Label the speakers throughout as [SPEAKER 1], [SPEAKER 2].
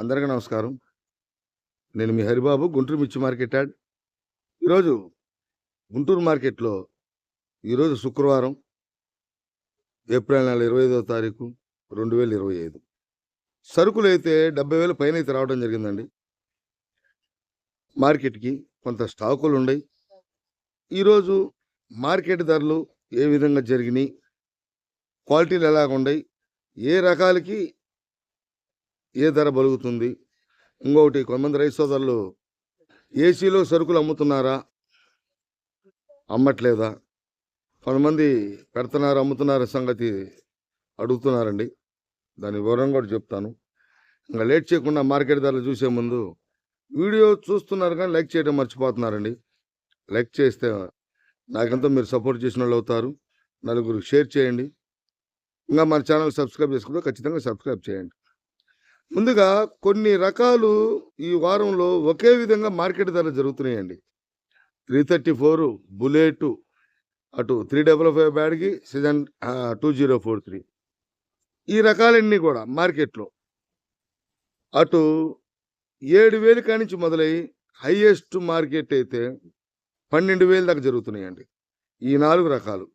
[SPEAKER 1] అందరికీ నమస్కారం. నేను మీ హరిబాబు గుంటూరు మిర్చి మార్కెట్ యాడ్. ఈరోజు గుంటూరు మార్కెట్లో ఈరోజు శుక్రవారం ఏప్రిల్ నెల ఇరవై ఐదో తారీఖు రెండు వేల ఇరవై ఐదు. సరుకులు అయితే డెబ్బై వేల పైన అయితే రావడం జరిగిందండి. మార్కెట్కి కొంత స్టాకులు ఉన్నాయి ఈరోజు మార్కెట్ ధరలు ఏ విధంగా జరిగినాయి? క్వాలిటీలు ఎలాగ ఉన్నాయి ఏ రకాలకి ఏ ధర బలుగుతుంది? ఇంకొకటి కొంతమంది రైతు సోదరులు ఏసీలో సరుకులు అమ్ముతున్నారా? అమ్మట్లేదా? కొంతమంది పెడుతున్నారు అమ్ముతున్నారు సంగతి అడుగుతున్నారండి. దాని వివరం కూడా చెప్తాను. ఇంకా లేట్ చేయకుండా మార్కెట్ ధరలు చూసే ముందు వీడియో చూస్తున్నారు కానీ లైక్ చేయడం మర్చిపోతున్నారండి. లైక్ చేస్తే నాకెంతో మీరు సపోర్ట్ చేసిన వాళ్ళు అవుతారు. నలుగురు షేర్ చేయండి. ఇంకా మన ఛానల్ సబ్స్క్రైబ్ చేసుకుంటే ఖచ్చితంగా సబ్స్క్రైబ్ చేయండి. ముందుగా కొన్ని రకాలు ఈ వారంలో ఒకే విధంగా మార్కెట్ ధర జరుగుతున్నాయండి. త్రీ థర్టీ ఫోర్ బుల్లెట్ అటు three double five బ్యాడ్కి season two zero four three. ఈ రకాలన్నీ కూడా మార్కెట్లో. అటు ఏడు వేలు కానించి మొదలై హైయెస్ట్ మార్కెట్ అయితే పన్నెండు వేలు దాకా జరుగుతున్నాయండి. ఈ నాలుగు రకాలు.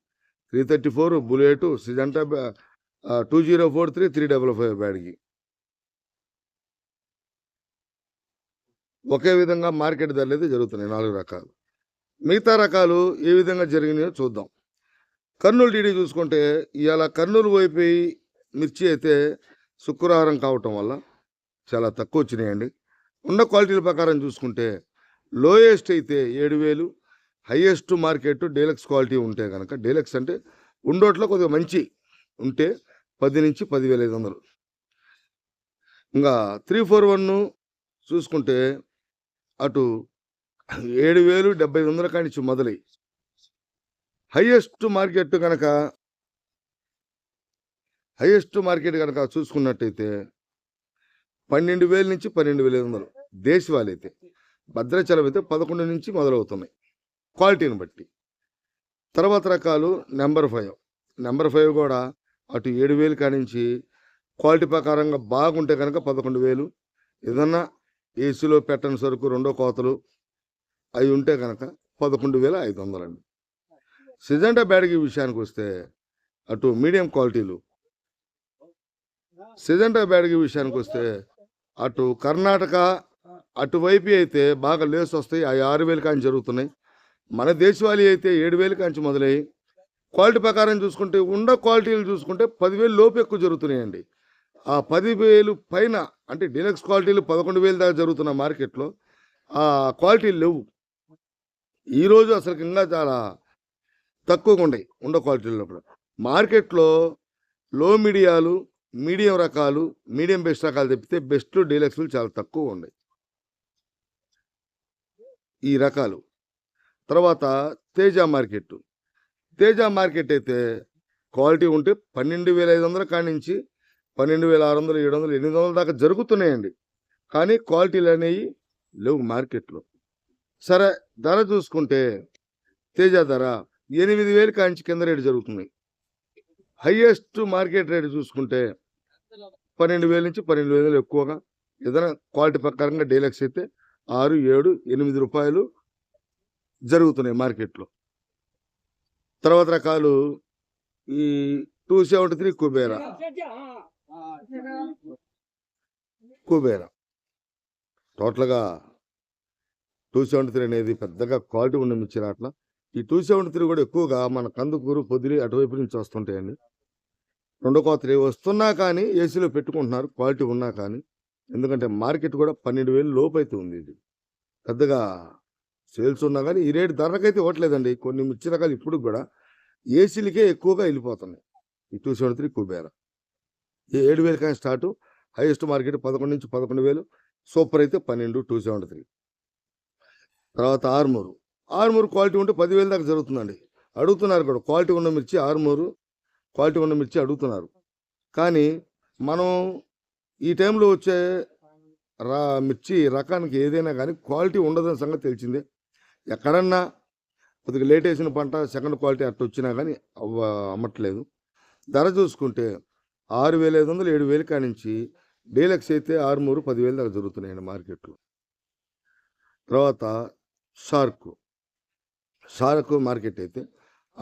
[SPEAKER 1] Three thirty four bullet Syngenta two zero four three three double five బ్యాడ్కి. ఒకే విధంగా మార్కెట్ ధరలు అయితే జరుగుతున్నాయి నాలుగు రకాలు. మిగతా రకాలు ఏ విధంగా జరిగినాయో చూద్దాం. కర్నూలు డీడీ చూసుకుంటే ఇవాళ కర్నూలు వైపు మిర్చి అయితే శుక్రవారం కావటం వల్ల చాలా తక్కువ వచ్చినాయండి. ఉన్న క్వాలిటీల ప్రకారం చూసుకుంటే లోయెస్ట్ అయితే ఏడు వేలు హైయెస్ట్ మార్కెట్ డీలక్స్ క్వాలిటీ ఉంటే కనుక డీలక్స్ అంటే ఉండోట్లో కొద్దిగా మంచి ఉంటే పది నుంచి పదివేల ఐదు వందలు. ఇంకా త్రీ ఫోర్ వన్ చూసుకుంటే అటు ఏడు వేలు డెబ్బై ఐదు వందల కానించి మొదలై హైయెస్ట్ మార్కెట్ కనుక హయ్యెస్ట్ మార్కెట్ కనుక చూసుకున్నట్టయితే పన్నెండు వేల నుంచి పన్నెండు వేల ఐదు వందలు దేశవాళీ అయితే భద్రాచలం అయితే పదకొండు నుంచి మొదలవుతున్నాయి క్వాలిటీని బట్టి. తర్వాత రకాలు నెంబర్ ఫైవ్. నెంబర్ ఫైవ్ కూడా అటు ఏడు వేలు కానించి క్వాలిటీ ప్రకారంగా బాగుంటే కనుక పదకొండు వేలు. ఏదన్నా ఏసీలో పెట్టని సరుకు రెండో కోతలు అవి ఉంటే కనుక పదకొండు వేల ఐదు వందలండి. సిజంటా బ్యాటరీ విషయానికి వస్తే అటు మీడియం క్వాలిటీలు. సిజంటా బ్యాటరీ విషయానికి వస్తే అటు కర్ణాటక అటువైపు అయితే బాగా లేస్ వస్తాయి. అవి ఆరు వేలు కాంచి జరుగుతున్నాయి. మన దేశవాళీ అయితే ఏడు వేలు కాంచి మొదలై క్వాలిటీ ప్రకారం చూసుకుంటే ఉండ క్వాలిటీలు చూసుకుంటే పదివేలు లోపు ఎక్కువ జరుగుతున్నాయండి. ఆ పదివేలు పైన అంటే డీలక్స్ క్వాలిటీలు పదకొండు వేలు దాకా జరుగుతున్న మార్కెట్లో ఆ క్వాలిటీలు లేవు. ఈరోజు అసలు ఇంకా చాలా తక్కువగా ఉన్నాయి ఉండ క్వాలిటీలో కూడా మార్కెట్లో లో మీడియాలు మీడియం రకాలు మీడియం బెస్ట్ రకాలు తెప్పితే బెస్ట్ డీలక్స్లు చాలా తక్కువ ఉన్నాయి ఈ రకాలు. తర్వాత తేజ మార్కెట్ తేజ మార్కెట్ అయితే క్వాలిటీ ఉంటే పన్నెండు వేల ఐదు వందల కాడి నుంచి పన్నెండు వేల ఆరు వందలు ఏడు వందలు ఎనిమిది వందల దాకా జరుగుతున్నాయండి. కానీ క్వాలిటీలు అనేవి లేవు మార్కెట్లో. సరే ధర చూసుకుంటే తేజ ధర ఎనిమిది వేలు కాంచి కింద రేటు జరుగుతున్నాయి హైయెస్ట్ మార్కెట్ రేటు చూసుకుంటే పన్నెండు వేల నుంచి పన్నెండు వేలు ఎక్కువగా. ఏదైనా క్వాలిటీ ప్రకారంగా డీలక్స్ అయితే ఆరు ఏడు ఎనిమిది రూపాయలు జరుగుతున్నాయి మార్కెట్లో. తర్వాత రకాలు ఈ two seventy three Kubera. Kubera టోటల్గా టూ సెవెంటీ త్రీ అనేది పెద్దగా క్వాలిటీ ఉన్న మిర్చి అట్లా. ఈ టూ సెవెంటీ త్రీ కూడా ఎక్కువగా మన కందుకూరు పొదిలి అటువైపు నుంచి వస్తుంటాయండి. రెండో కోతలు వస్తున్నా కానీ ఏసీలో పెట్టుకుంటున్నారు క్వాలిటీ ఉన్నా కానీ. ఎందుకంటే మార్కెట్ కూడా పన్నెండు వేలు లోపు అయితే ఉంది ఇది. పెద్దగా సేల్స్ ఉన్నా కానీ ఈ రేటు ధరకైతే ఇవ్వట్లేదండి. కొన్ని మిర్చి రకాలు ఇప్పుడు కూడా ఏసీలకే ఎక్కువగా వెళ్ళిపోతున్నాయి. ఈ టూ సెవెంటీ త్రీ కుబేరా ఏడు వేలు కానీ స్టార్ట్. హైయెస్ట్ మార్కెట్ పదకొండు నుంచి పదకొండు వేలు. సూపర్ అయితే పన్నెండు టూ సెవెంటీ త్రీ. తర్వాత ఆర్మూరు. ఆర్మూరు క్వాలిటీ ఉంటే పదివేలు దాకా జరుగుతుందండి. అడుగుతున్నారు కూడా. క్వాలిటీ ఉన్న మిర్చి ఆర్మూరు క్వాలిటీ ఉన్న మిర్చి అడుగుతున్నారు. కానీ మనం ఈ టైంలో వచ్చే రా మిర్చి రకానికి ఏదైనా కానీ క్వాలిటీ ఉండదని సంగతి తెలిసిందే. ఎక్కడన్నా కొద్దిగా లేట్ వేసిన పంట సెకండ్ క్వాలిటీ అట్ట వచ్చినా కానీ అవ్వ అమ్మట్లేదు. ధర చూసుకుంటే ఆరు వేల ఐదు వందలు ఏడు వేలు కానించి డీలక్స్ అయితే ఆరుమూరు పదివేలు దాకా జరుగుతున్నాయండి మార్కెట్లో. తర్వాత షార్క్. షార్క్ మార్కెట్ అయితే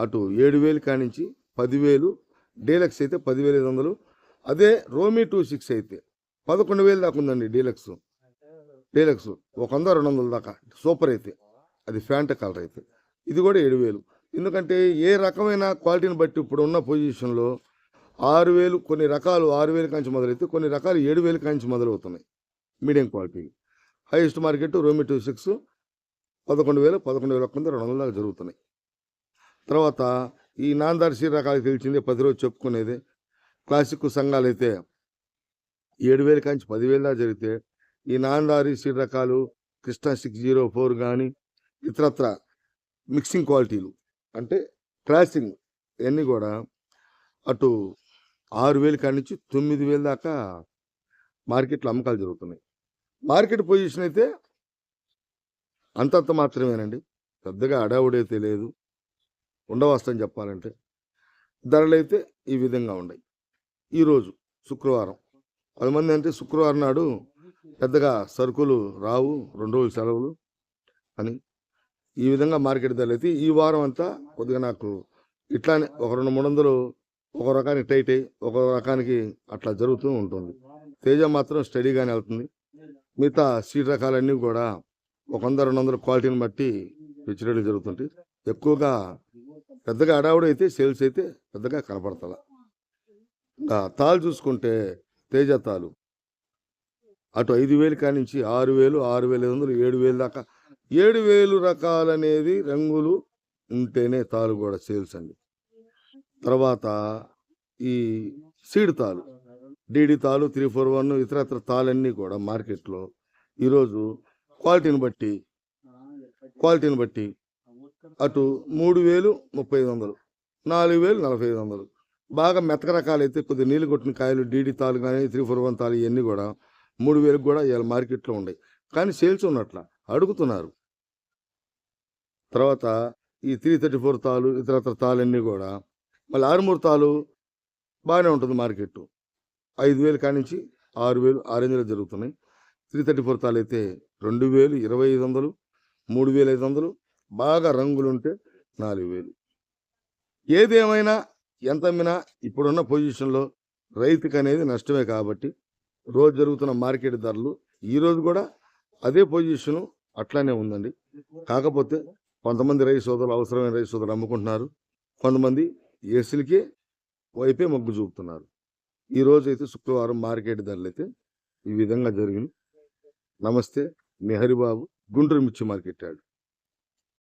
[SPEAKER 1] అటు ఏడు వేలు కానించి పదివేలు డీలక్స్ అయితే పదివేల ఐదు వందలు. అదే రోమీ టూ సిక్స్ అయితే పదకొండు వేలు దాకా ఉందండి డీలక్స్. డీలక్స్ ఒక వంద రెండు వందల దాకా. సూపర్ అయితే. అది ఫ్యాంట కలర్ అయితే. ఇది కూడా ఏడు వేలు. ఎందుకంటే ఏ రకమైన క్వాలిటీని బట్టి ఇప్పుడు ఉన్న పొజిషన్లో ఆరు వేలు కొన్ని రకాలు ఆరు వేల కాంచి మొదలైతే కొన్ని రకాలు ఏడు వేల కాంచి మొదలవుతున్నాయి. Medium quality. హైయెస్ట్ మార్కెట్ రోమి టూ సిక్స్ పదకొండు వేలు పదకొండు వేల కింద రెండు వందల దాకా జరుగుతున్నాయి. తర్వాత ఈ నాందారి సీర రకాలకు తెలిసింది పది రోజు చెప్పుకునేది. క్లాసిక్ సంఘాలు అయితే ఏడు వేల కాంచి పదివేల దాకా జరిగితే ఈ నాందారి సీర రకాలు కృష్ణా సిక్స్ జీరో ఫోర్ కానీ ఇతరత్ర మిక్సింగ్ క్వాలిటీలు అంటే క్రాసింగ్ ఇవన్నీ కూడా అటు ఆరు వేలు కాడి నుంచి తొమ్మిది వేలు దాకా మార్కెట్లో అమ్మకాలు జరుగుతున్నాయి. మార్కెట్ పొజిషన్ అయితే అంతంత మాత్రమేనండి. పెద్దగా అడావుడైతే లేదు. ఉండవస్తని చెప్పాలంటే ధరలు అయితే ఈ విధంగా ఉన్నాయి. ఈరోజు శుక్రవారం. కొంతమంది అంటే శుక్రవారం నాడు పెద్దగా సరుకులు రావు రెండు రోజులు సెలవులు అని ఈ విధంగా మార్కెట్ ధరలు అయితే ఈ వారం అంతా కొద్దిగా నాకు ఇట్లానే ఒక రెండు మూడు వందలు ఒక రకానికి టైట్ అయ్యి ఒక రకానికి అట్లా జరుగుతూ ఉంటుంది. తేజ మాత్రం స్టడీగానే వెళ్తుంది. మిగతా సీడ్ రకాలన్నీ కూడా ఒక వంద రెండు వందల క్వాలిటీని బట్టి పిచ్చిరేట్లు జరుగుతుంటాయి. ఎక్కువగా పెద్దగా అడావుడు అయితే సేల్స్ అయితే పెద్దగా కనపడతా ఇంకా తాలు చూసుకుంటే తేజ తాలు అటు ఐదు వేలు కానించి ఆరు వేలు ఆరు వేల ఐదు వందలు ఏడు వేలు దాకా. ఏడు వేలు రకాలనేది రంగులు ఉంటేనే తాలు కూడా సేల్స్ అండి. తర్వాత ఈ సీడ్ తాలు డీడీ తాలు త్రీ ఫోర్ వన్ ఇతరత్ర తాలన్నీ కూడా మార్కెట్లో ఈరోజు క్వాలిటీని బట్టి క్వాలిటీని బట్టి అటు మూడు వేలు ముప్పై ఐదు వందలు నాలుగు వేలు నలభై ఐదు వందలు. బాగా మెతక రకాలు అయితే కొద్దిగా నీళ్ళు కొట్టిన కాయలు డీడీ తాలు కానీ త్రీ ఫోర్ వన్ తాలు ఇవన్నీ కూడా మూడు వేలకు కూడా ఇవాళ మార్కెట్లో ఉన్నాయి కానీ సేల్స్ ఉన్నట్ల అడుగుతున్నారు. తర్వాత ఈ త్రీ థర్టీ ఫోర్ తాలు ఇతరత్ర తాలన్నీ కూడా మళ్ళీ ఆరు ముహూర్తాలు బాగానే ఉంటుంది మార్కెట్. ఐదు వేలు కానించి ఆరు వేలు ఆరెంజ్లో జరుగుతున్నాయి. త్రీ థర్టీ ఫోర్ తాలు అయితే రెండు వేలు ఇరవై ఐదు వందలు మూడు వేల ఐదు వందలు బాగా రంగులుంటే నాలుగు వేలు. ఏదేమైనా ఎంత అమ్మినా ఇప్పుడున్న పొజిషన్లో రైతుకు అనేది నష్టమే కాబట్టి రోజు జరుగుతున్న మార్కెట్ ధరలు ఈరోజు కూడా అదే పొజిషను అట్లానే ఉందండి. కాకపోతే కొంతమంది రైతు సోదరులు అవసరమైన రైతు సోదరులు అమ్ముకుంటున్నారు. కొంతమంది ఏసీలకి వైపే మొగ్గు చూపుతున్నారు. ఈ రోజు అయితే శుక్రవారం మార్కెట్ ధరలు అయితే ఈ విధంగా జరిగింది. నమస్తే నెహరిబాబు హరిబాబు గుంటూరు మిర్చి మార్కెట్ యార్డ్